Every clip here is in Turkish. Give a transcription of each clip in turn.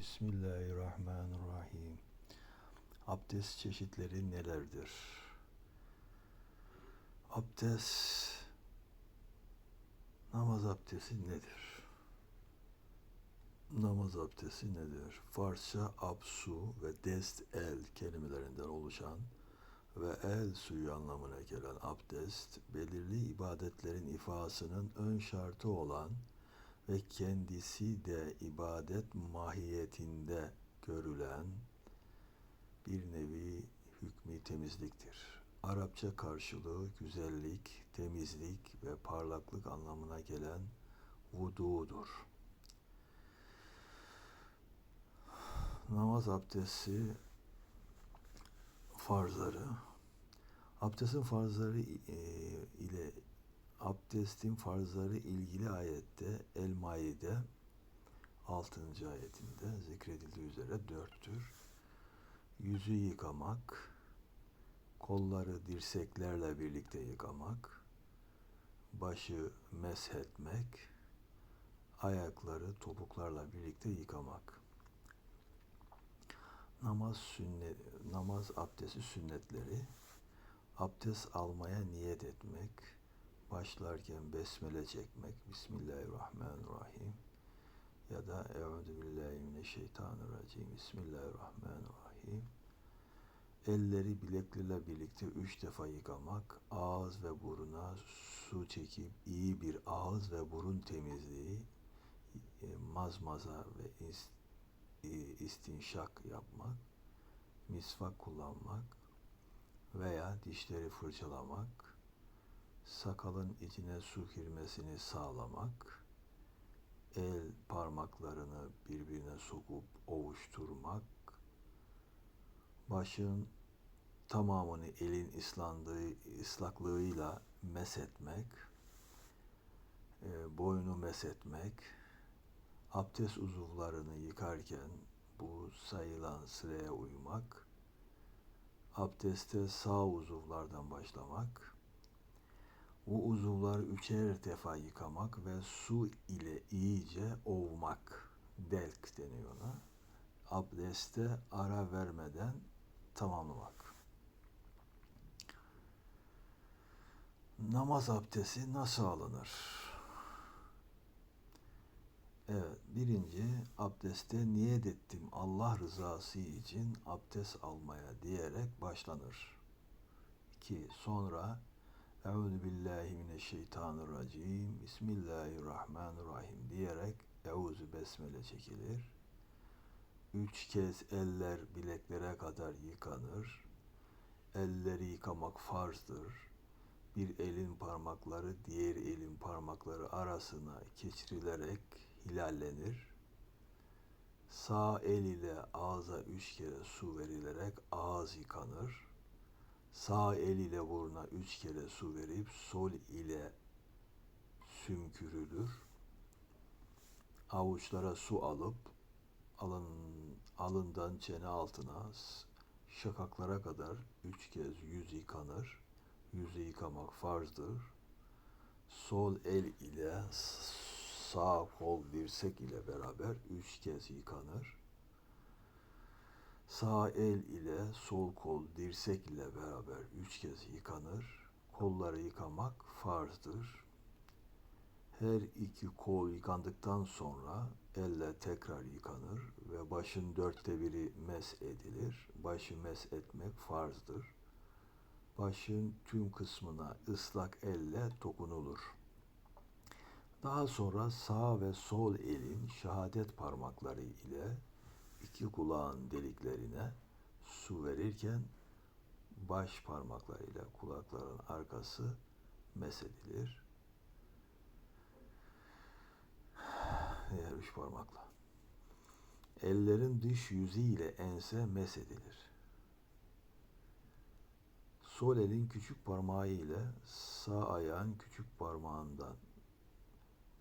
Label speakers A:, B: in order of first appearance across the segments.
A: Bismillahirrahmanirrahim. Abdest çeşitleri nelerdir? Abdest, namaz abdesti nedir? Namaz abdesti nedir? Farsça absu ve dest el kelimelerinden oluşan ve el suyu anlamına gelen abdest, belirli ibadetlerin ifasının ön şartı olan ve kendisi de ibadet mahiyetinde görülen bir nevi hükmü temizliktir. Arapça karşılığı güzellik, temizlik ve parlaklık anlamına gelen vududur. Namaz abdesti farzları Abdestin farzları e, ile abdestin farzları ilgili ayette El-Maide 6. ayetinde zikredildiği üzere dörttür. Yüzü yıkamak, kolları dirseklerle birlikte yıkamak, başı meshetmek, ayakları topuklarla birlikte yıkamak. Namaz sünnet, namaz abdesti sünnetleri, abdest almaya niyet etmek, başlarken besmele çekmek, Bismillahirrahmanirrahim ya da Euzu billahi mineşşeytanirracim, Bismillahirrahmanirrahim. Elleri bileklerle birlikte üç defa yıkamak, ağız ve buruna su çekip iyi bir ağız ve burun temizliği, e, mazmaza ve e, istinşak yapmak, misvak kullanmak veya dişleri fırçalamak, sakalın içine su girmesini sağlamak, el parmaklarını birbirine sokup ovuşturmak, başın tamamını elin ıslandığı ıslaklığıyla mesetmek, e, boynu mesetmek, abdest uzuvlarını yıkarken bu sayılan sıraya uymak, abdeste sağ uzuvlardan başlamak, bu uzuvları üçer defa yıkamak ve su ile iyice ovmak, delk deniyor ona. Abdeste ara vermeden tamamlamak. Namaz abdesti nasıl alınır? Evet, birinci abdeste niyet ettim Allah rızası için abdest almaya diyerek başlanır. İki, sonra Euzu billahi mineşşeytanirracim. Bismillahirrahmanirrahim diyerek Euzu besmele çekilir. Üç kez eller bileklere kadar yıkanır. Elleri yıkamak farzdır. Bir elin parmakları diğer elin parmakları arasına geçirilerek hilallenir. Sağ el ile ağza üç kere su verilerek ağız yıkanır Sağ el ile üç kere su verip sol ile sümkürülür. Avuçlara su alıp alın, alından çene altına şakaklara kadar üç kez yüz yıkanır. Yüzü yıkamak farzdır. Sol el ile sağ kol dirsek ile beraber üç kez yıkanır. Sağ el ile sol kol dirsek ile beraber üç kez yıkanır. Kolları yıkamak farzdır. Her iki kol yıkandıktan sonra elle tekrar yıkanır ve başın dörtte biri mes edilir. Başı mes etmek farzdır. Başın tüm kısmına ıslak elle dokunulur. Daha sonra sağ ve sol elin şehadet parmakları ile iki kulağın deliklerine su verirken baş parmaklarıyla kulakların arkası mesedilir. Diğer üç parmakla. Ellerin dış yüzü ile ense mesedilir. Sol elin küçük parmağı ile sağ ayağın küçük parmağından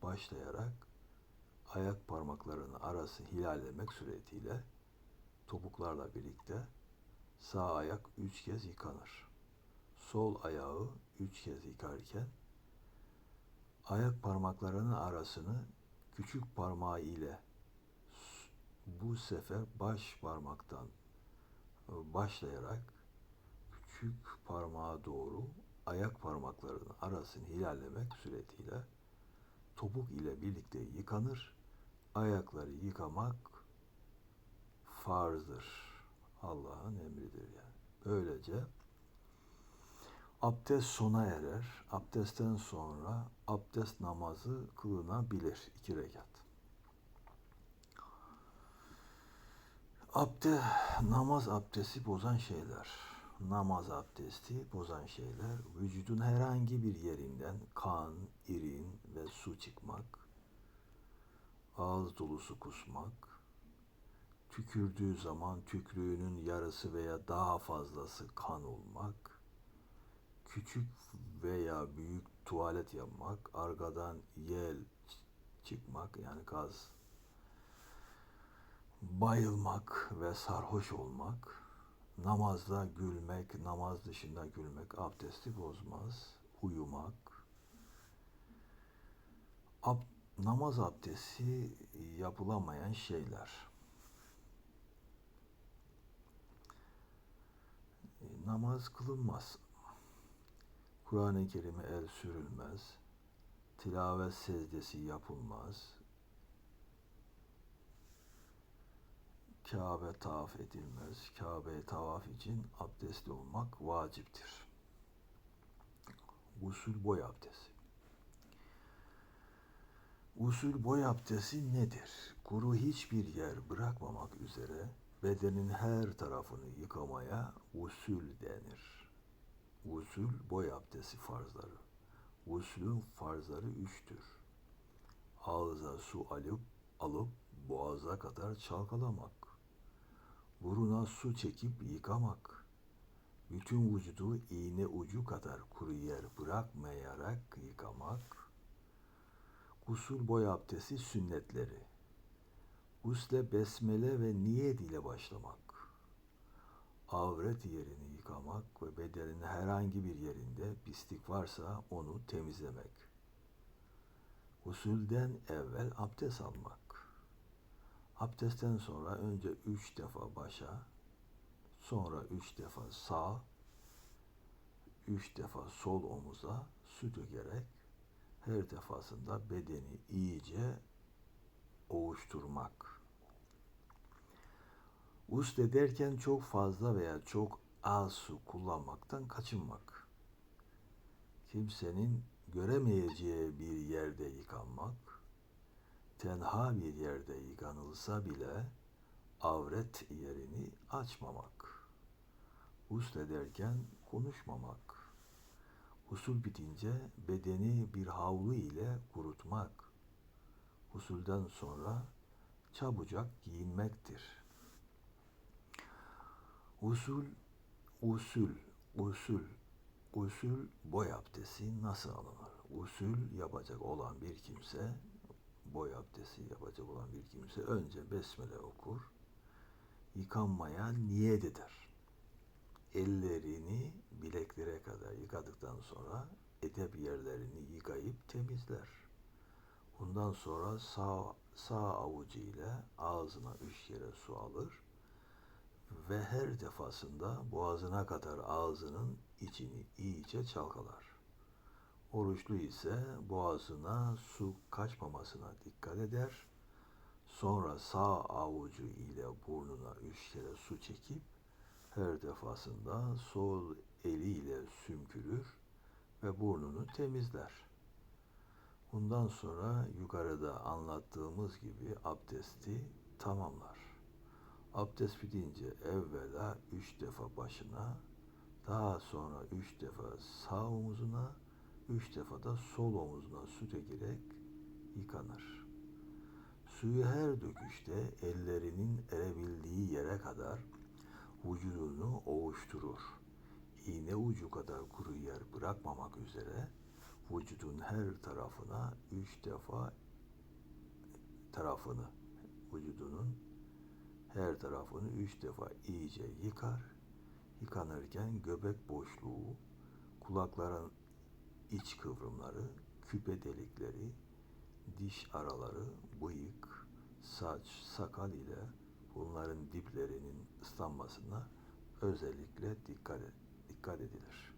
A: başlayarak ayak parmaklarının arası hilallemek suretiyle topuklarla birlikte sağ ayak üç kez yıkanır. Sol ayağı üç kez yıkarken ayak parmaklarının arasını küçük parmağı ile bu sefer baş parmaktan e, başlayarak küçük parmağa doğru ayak parmaklarının arasını hilallemek suretiyle topuk ile birlikte yıkanır. Ayakları yıkamak farzdır. Allah'ın emridir yani. Böylece abdest sona erer. Abdestten sonra abdest namazı kılınabilir. iki rekat. Abde, namaz abdesti bozan şeyler. Namaz abdesti bozan şeyler. Vücudun herhangi bir yerinden kan, irin ve su çıkmak. Ağız dolusu kusmak. Tükürdüğü zaman tükrüğünün yarısı veya daha fazlası kan olmak. Küçük veya büyük tuvalet yapmak. Arkadan yel çıkmak yani gaz bayılmak ve sarhoş olmak, namazda gülmek, namaz dışında gülmek abdesti bozmaz, uyumak, ab, namaz abdesti yapılamayan şeyler. Namaz kılınmaz. Kur'an-ı Kerim'e el sürülmez. Tilavet secdesi yapılmaz Kabe tavaf edilmez. Kabe'ye tavaf için abdestli olmak vaciptir. Usul boy abdesti. Usul boy abdesti nedir? Kuru hiçbir yer bırakmamak üzere bedenin her tarafını yıkamaya usul denir. Usul boy abdesti farzları. Usulün farzları üçtür. Ağza su alıp alıp boğaza kadar çalkalamak buruna su çekip yıkamak, bütün vücudu iğne ucu kadar kuru yer bırakmayarak yıkamak, usul boy abdesti sünnetleri, usle besmele ve niyet ile başlamak, avret yerini yıkamak ve bedenin herhangi bir yerinde pislik varsa onu temizlemek, usulden evvel abdest almak, Abdestten sonra önce üç defa başa, sonra üç defa sağ, üç defa sol omuza su dökerek her defasında bedeni iyice ovuşturmak. Usle derken çok fazla veya çok az su kullanmaktan kaçınmak. Kimsenin göremeyeceği bir yerde yıkanmak, tenha bir yerde yıkanılsa bile avret yerini açmamak. Usle derken konuşmamak. Usul bitince bedeni bir havlu ile kurutmak. Usulden sonra çabucak giyinmektir. Usul, usul, usul, usul boy abdesti nasıl alınır? Usul yapacak olan bir kimse boy abdesti yapacak olan bir kimse önce besmele okur, yıkanmaya niyet eder. Ellerini bileklere kadar yıkadıktan sonra edep yerlerini yıkayıp temizler. Bundan sonra sağ, sağ avucu ile ağzına üç kere su alır ve her defasında boğazına kadar ağzının içini iyice çalkalar. Oruçlu ise boğazına su kaçmamasına dikkat eder. Sonra sağ avucu ile burnuna üç kere su çekip her defasında sol eliyle sümkürür ve burnunu temizler. Bundan sonra yukarıda anlattığımız gibi abdesti tamamlar. Abdest bitince evvela üç defa başına, daha sonra üç defa sağ omuzuna, Üç defa da sol omuzuna su dökerek yıkanır. Suyu her döküşte ellerinin erebildiği yere kadar vücudunu ovuşturur. İğne ucu kadar kuru yer bırakmamak üzere vücudun her tarafına üç defa tarafını, vücudunun her tarafını üç defa iyice yıkar. Yıkanırken göbek boşluğu, kulakların iç kıvrımları, küpe delikleri, diş araları, bıyık, saç, sakal ile bunların diplerinin ıslanmasına özellikle dikkat, dikkat edilir.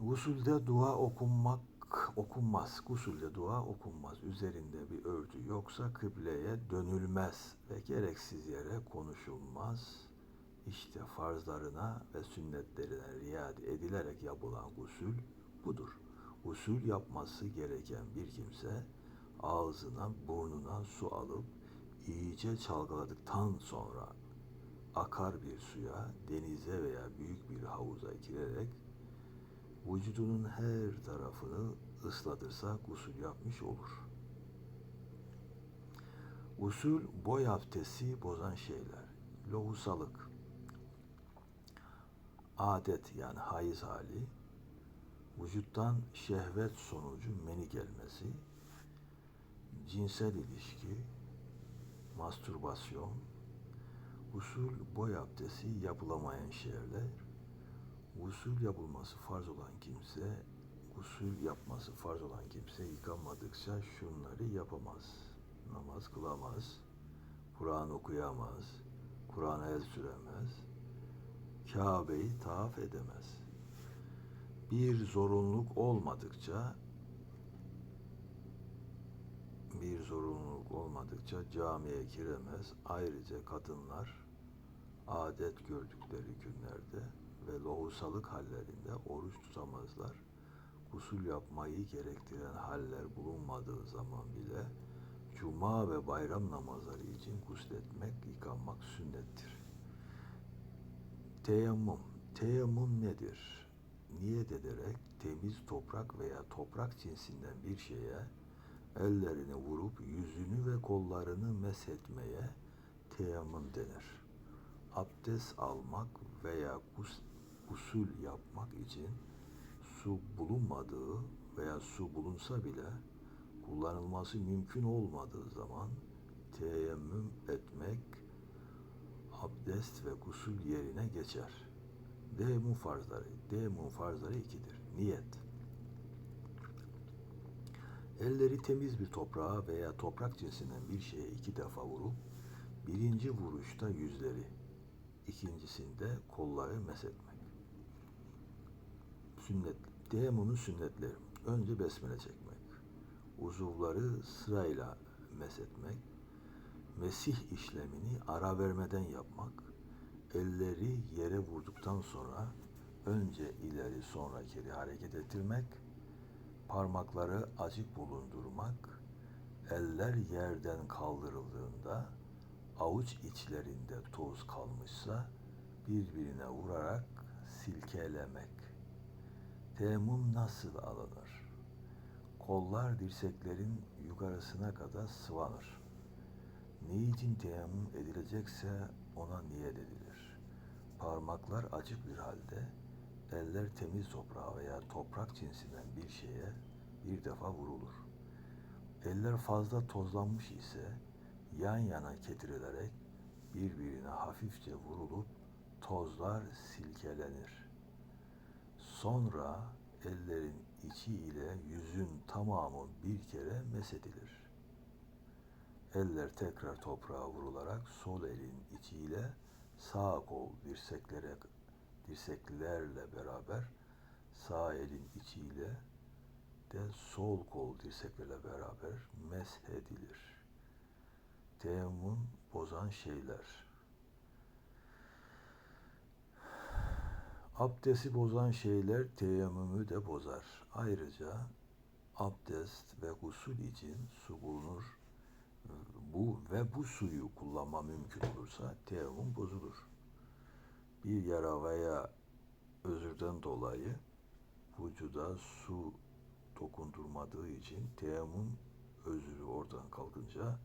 A: Gusülde dua okunmak okunmaz. Gusülde dua okunmaz. Üzerinde bir örtü yoksa kıbleye dönülmez ve gereksiz yere konuşulmaz. İşte farzlarına ve sünnetlerine riayet edilerek yapılan gusül budur. Gusül yapması gereken bir kimse ağzına, burnuna su alıp iyice çalgaladıktan sonra akar bir suya, denize veya büyük bir havuza girerek vücudunun her tarafını ıslatırsa gusül yapmış olur. Usul boy abdesti bozan şeyler. Lohusalık, adet yani hayız hali, vücuttan şehvet sonucu meni gelmesi, cinsel ilişki, mastürbasyon, usul boy abdesti yapılamayan şeyler, usul yapılması farz olan kimse, usul yapması farz olan kimse yıkanmadıkça şunları yapamaz. Namaz kılamaz, Kur'an okuyamaz, Kur'an'a el süremez, Kabe'yi tavaf edemez. Bir zorunluluk olmadıkça bir zorunluluk olmadıkça camiye giremez. Ayrıca kadınlar adet gördükleri günlerde ve lohusalık hallerinde oruç tutamazlar. Gusül yapmayı gerektiren haller bulunmadığı zaman bile cuma ve bayram namazları için gusletmek, yıkanmak sünnettir. Teyemmüm. Teyemmüm nedir? Niyet ederek temiz toprak veya toprak cinsinden bir şeye ellerini vurup yüzünü ve kollarını meshetmeye teyemmüm denir. Abdest almak veya usul yapmak için su bulunmadığı veya su bulunsa bile kullanılması mümkün olmadığı zaman teyemmüm etmek abdest ve gusül yerine geçer. Teyemmüm farzları, teyemmüm farzları ikidir. Niyet. Elleri temiz bir toprağa veya toprak cinsinden bir şeye iki defa vurup birinci vuruşta yüzleri, ikincisinde kolları meshetmek. Sünnet. Teyemmümün sünnetleri. Önce besmele çekmek. Uzuvları sırayla meshetmek. Mesih işlemini ara vermeden yapmak. Elleri yere vurduktan sonra önce ileri sonra geri hareket ettirmek. Parmakları açık bulundurmak. Eller yerden kaldırıldığında avuç içlerinde toz kalmışsa birbirine vurarak silkelemek. Teyemmüm nasıl alınır? Kollar dirseklerin yukarısına kadar sıvanır. Niçin teyemmüm edilecekse ona niyet edilir. Parmaklar açık bir halde, eller temiz toprağa veya toprak cinsinden bir şeye bir defa vurulur. Eller fazla tozlanmış ise yan yana getirilerek birbirine hafifçe vurulup tozlar silkelenir. Sonra ellerin içi ile yüzün tamamı bir kere mesedilir. Eller tekrar toprağa vurularak sol elin içiyle sağ kol dirseklere dirseklerle beraber sağ elin içiyle de sol kol dirseklerle beraber meshedilir. Teyemmüm bozan şeyler. Abdesti bozan şeyler teyemmümü de bozar. Ayrıca abdest ve gusül için su bulunur. Bu ve bu suyu kullanma mümkün olursa teyemmüm bozulur. Bir yara veya özürden dolayı vücuda su dokundurmadığı için teyemmüm özürü oradan kalkınca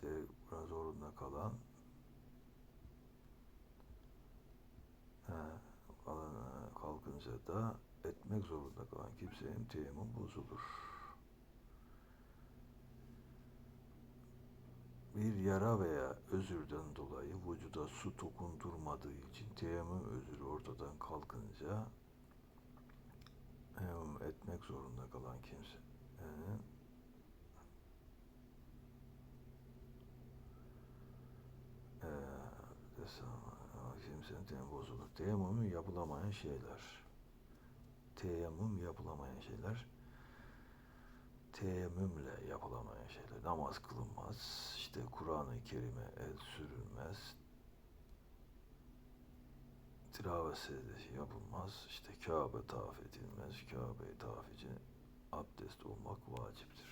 A: tekrar zorunda kalan kalkınca da etmek zorunda kalan kimsenin teyemmüm bozulur. bir yara veya özürden dolayı vücuda su dokundurmadığı için teyemmüm özürü ortadan kalkınca teyemmüm etmek zorunda kalan kimse yani ee, desem, kimsenin teyemmüm bozulur. Teyemmüm yapılamayan şeyler. Teyemmüm yapılamayan şeyler. Teyemmümle yapılamayan şeyler. Namaz kılınmaz. İşte Kur'an-ı Kerim'e el sürülmez. Tilavet secdesi yapılmaz. İşte Kabe tavaf edilmez. Kabe'yi tavaf için abdest olmak vaciptir.